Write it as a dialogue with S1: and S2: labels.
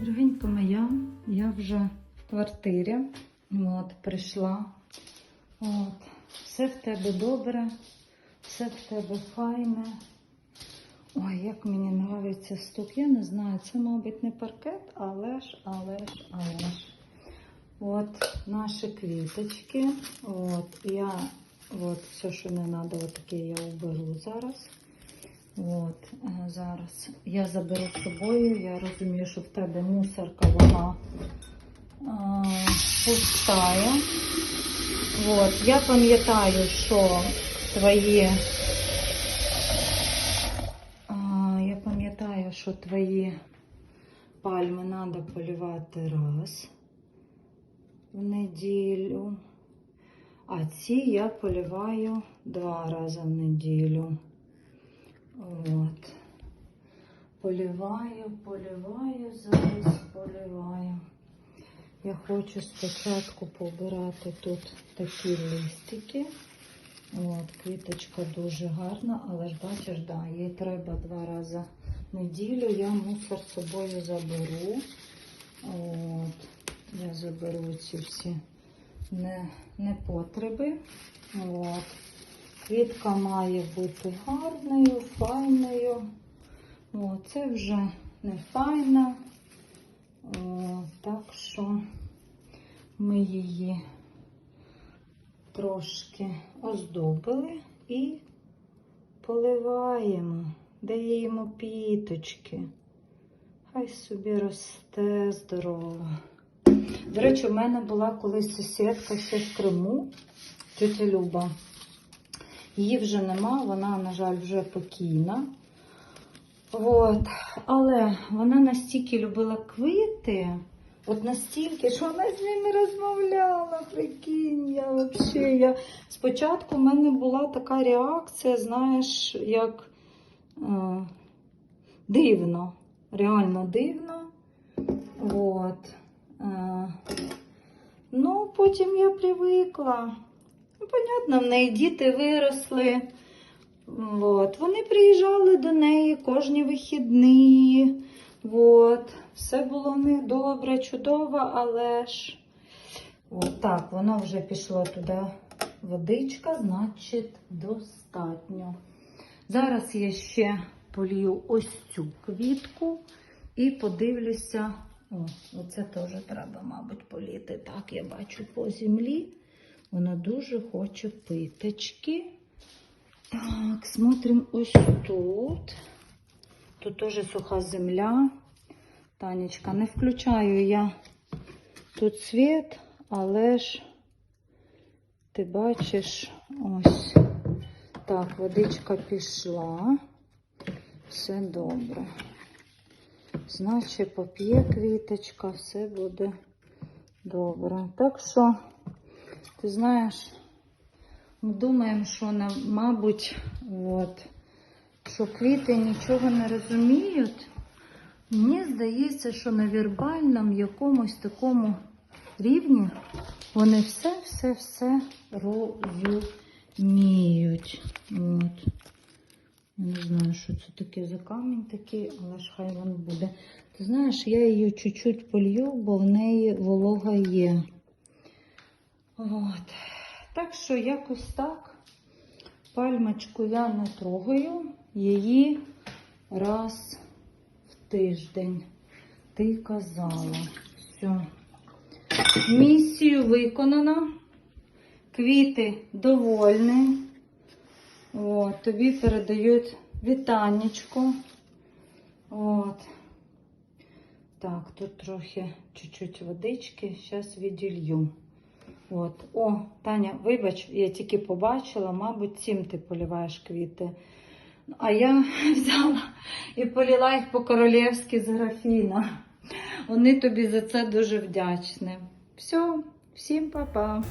S1: Дорогенька моя, я вже в квартирі. От, прийшла. От, все в тебе добре, все в тебе файне. Ой, як мені подобається стук. Я не знаю, це, мабуть, не паркет, але ж, але ж, але ж. От наші квіточки. От, я от, все, що не треба, таке я уберу зараз. От, зараз я заберу з собою. Я розумію, що в тебе мусорка вона а, пустая. От, я пам'ятаю, що твої. А, я пам'ятаю, що твої пальми треба полювати раз в неділю. А ці я поливаю два рази в неділю. От. Поливаю, поливаю, зараз поливаю. Я хочу спочатку побирати тут такі листики. От, квіточка дуже гарна, але ж бачиш, да, їй треба два рази в неділю. Я мусор з собою заберу. От, я заберу ці всі не, непотреби. От. Квітка має бути гарною, файною. О, це вже не файна. О, так що ми її трошки оздобили і поливаємо, даємо піточки. Хай собі росте здорово. До речі, у мене була колись сусідка ще в Криму, тетя Люба. Її вже нема, вона, на жаль, вже покійна. От. Але вона настільки любила квіти, от настільки, що вона з ними розмовляла, прикинь, я взагалі. Я... Спочатку в мене була така реакція, знаєш, як е, дивно, реально дивно. От. Е, ну, потім я привикла. Понятно, в неї діти виросли. От. Вони приїжджали до неї кожні вихідні. От. Все було в них добре, чудово, але ж от так, воно вже пішло туди водичка, значить, достатньо. Зараз я ще полью ось цю квітку і подивлюся. О, оце теж треба, мабуть, політи. Так, я бачу по землі. Вона дуже хоче питочки. Так, смотрим ось тут. Тут теж суха земля. Танечка, не включаю я тут світ, але ж ти бачиш ось. Так, водичка пішла. Все добре. Значить, поп'є квіточка, все буде добре. Так що. Ти знаєш, ми думаємо, що на, мабуть, от, що квіти нічого не розуміють. Мені здається, що на вірбальному якомусь такому рівні вони все-все-все розуміють. От. Я не знаю, що це таке за камінь такий, але ж хай він буде. Ти знаєш, я її чуть-чуть полью, бо в неї волога є. От. Так що якось так. Пальмочку я не трогаю, її раз в тиждень. Ти казала. Все. Місію виконано. Квіти довольні. От, тобі передають вітаннячку. От. Так, тут трохи чуть-чуть водички. Зараз віділью. От. О, Таня, вибач, я тільки побачила, мабуть, цим ти поліваєш квіти. А я взяла і поліла їх по-королівськи з графіна. Вони тобі за це дуже вдячні. Все, всім па-па.